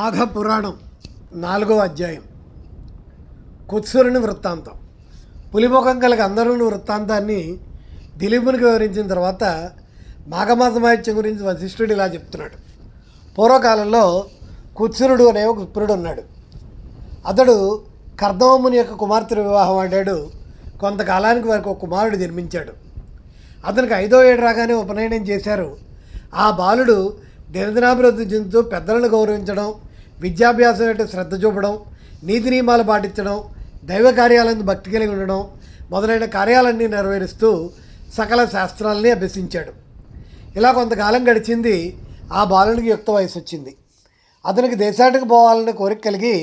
మాఘ పురాణం నాలుగో అధ్యాయం. కుత్సురుని వృత్తాంతం. పులిముఖం కలిగి అందరూ వృత్తాంతాన్ని దిలీపునికి వివరించిన తర్వాత మాఘమాసమాహిత్యం గురించి వశిష్ఠుడు ఇలా చెప్తున్నాడు. పూర్వకాలంలో కుత్సురుడు అనే ఒక పురుడు ఉన్నాడు. అతడు కర్దమముని యొక్క కుమార్తె వివాహం ఆడాడు. కొంతకాలానికి వారికి ఒక కుమారుడు జన్మించాడు. అతనికి ఐదో ఏడు రాగానే ఉపనయనం చేశారు. ఆ బాలుడు దినదినాభివృద్ధి చెందుతూ పెద్దలను గౌరవించడం విద్యాభ్యాసం అంటే శ్రద్ధ చూపడం నీతి నియమాలు పాటించడం దైవ కార్యాలను భక్తి కలిగి ఉండడం మొదలైన కార్యాలన్నీ నెరవేరుస్తూ సకల శాస్త్రాలని అభ్యసించాడు. ఇలా కొంతకాలం గడిచింది ఆ బాలునికి యుక్త వయసు వచ్చింది. అతనికి దేశానికి పోవాలనే కోరిక కలిగి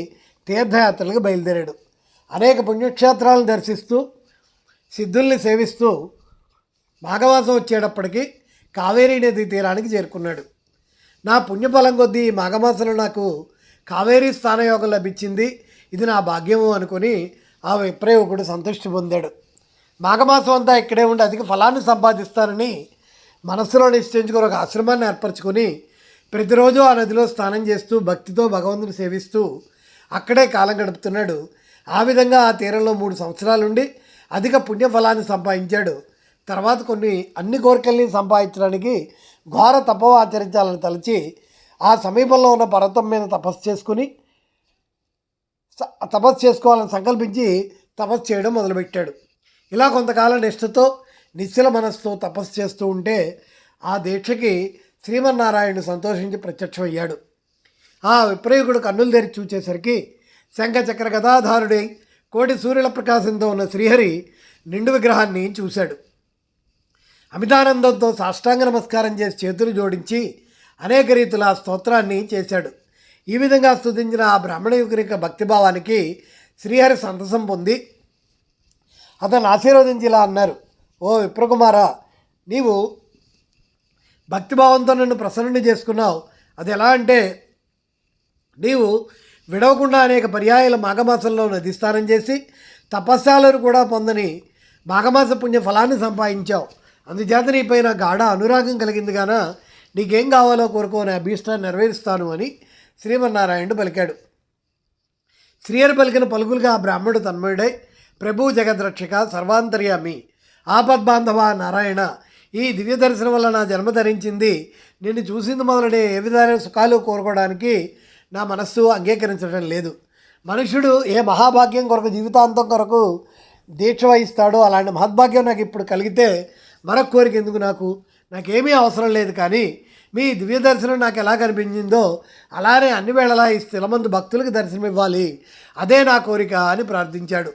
తీర్థయాత్రలకు బయలుదేరాడు. అనేక పుణ్యక్షేత్రాలను దర్శిస్తూ సిద్ధుల్ని సేవిస్తూ మాఘమాసం వచ్చేటప్పటికి కావేరీ నది తీరానికి చేరుకున్నాడు. నా పుణ్యఫలం కొద్దీ ఈ మాఘమాసంలో నాకు కావేరీ స్థానయోగం లభించింది. ఇది నా భాగ్యము అనుకుని ఆ విప్రయోగుడు సంతృష్టి పొందాడు. మాఘమాసం అంతా ఇక్కడే ఉండి అధిక ఫలాన్ని సంపాదిస్తానని మనస్సులో నిశ్చయించుకుని ఒక ఆశ్రమాన్ని ఏర్పరచుకొని ప్రతిరోజు ఆ నదిలో స్నానం చేస్తూ భక్తితో భగవంతుని సేవిస్తూ అక్కడే కాలం గడుపుతున్నాడు. ఆ విధంగా ఆ తీరంలో మూడు సంవత్సరాలుండి అధిక పుణ్యఫలాన్ని సంపాదించాడు. తర్వాత కొన్ని అన్ని కోరికల్ని సంపాదించడానికి ఘోర తపో ఆచరించాలని తలచి ఆ సమీపంలో ఉన్న పర్వతం మీద తపస్సు చేసుకుని స- తపస్సు చేసుకోవాలని సంకల్పించి తపస్సు చేయడం మొదలుపెట్టాడు. ఇలా కొంతకాల నిష్ఠతో నిశ్చల మనస్సుతో తపస్సు చేస్తూ ఉంటే ఆ దీక్షకి శ్రీమన్నారాయణుడు సంతోషించి ప్రత్యక్షమయ్యాడు. ఆ విప్రయుకుడు కన్నులు తెరిచి చూచేసరికి శంఖచక్ర గదాధారుడై కోటి సూర్యుల ప్రకాశంతో ఉన్న శ్రీహరి నిండు విగ్రహాన్ని చూశాడు. అమితానందంతో సాష్టాంగ నమస్కారం చేసి చేతులు జోడించి అనేక రీతుల స్తోత్రాన్ని చేశాడు. ఈ విధంగా స్తుతించిన ఆ బ్రాహ్మణ యుగరిక భక్తిభావానికి శ్రీహరి సంతసం పొంది అతను ఆశీర్వదించి ఇలా అన్నారు. ఓ విప్రకుమార నీవు భక్తిభావంతో నన్ను ప్రసన్నుని చేసుకున్నావు. అది ఎలా అంటే నీవు విడవకుండా అనేక పర్యాయాల మాఘమాసంలో నదిస్నానం చేసి తపస్సాలను కూడా పొందని మాఘమాస పుణ్య ఫలాన్ని సంపాదించావు. అందుచేత నీపైన గాఢ అనురాగం కలిగింది కాన నీకేం కావాలో కోరుకో నా అభీష్టాన్ని నెరవేరుస్తాను అని శ్రీమన్నారాయణుడు పలికాడు. శ్రీహరి పలికిన పలుకులుగా ఆ బ్రాహ్మణుడు తన్మయుడై ప్రభు జగద్రక్షక సర్వాంతర్యామి ఆపద్బాంధవ నారాయణ ఈ దివ్య దర్శనం వల్ల నా జన్మ ధరించింది. నిన్ను చూసింది మొదలనే ఏ విధమైన సుఖాలు కోరుకోవడానికి నా మనస్సు అంగీకరించడం లేదు. మనుషుడు ఏ మహాభాగ్యం కొరకు జీవితాంతం కొరకు దీక్ష వహిస్తాడో అలాంటి మహద్భాగ్యం నాకు ఇప్పుడు కలిగితే మరొక కోరిక ఎందుకు నాకు? నాకేమీ అవసరం లేదు కానీ మీ దివ్య దర్శనం నాకు ఎలా కనిపించిందో అలానే అన్ని వేళలా ఈ స్థిరమందు భక్తులకు దర్శనం ఇవ్వాలి అదే నా కోరిక అని ప్రార్థించాడు.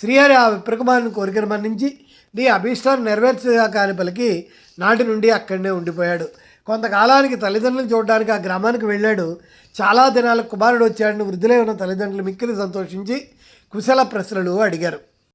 శ్రీహరి ఆ విప్రకుమారిని కోరికను మన్నించి నీ అభీష్టాన్ని నెరవేర్చగా కాని పలికి నాటి నుండి అక్కడనే ఉండిపోయాడు. కొంతకాలానికి తల్లిదండ్రులు చూడడానికి ఆ గ్రామానికి వెళ్ళాడు. చాలా దినాలకు కుమారుడు వచ్చాడని వృద్ధులై ఉన్న తల్లిదండ్రులు మిక్కిలి సంతోషించి కుశల ప్రశ్నలు అడిగారు.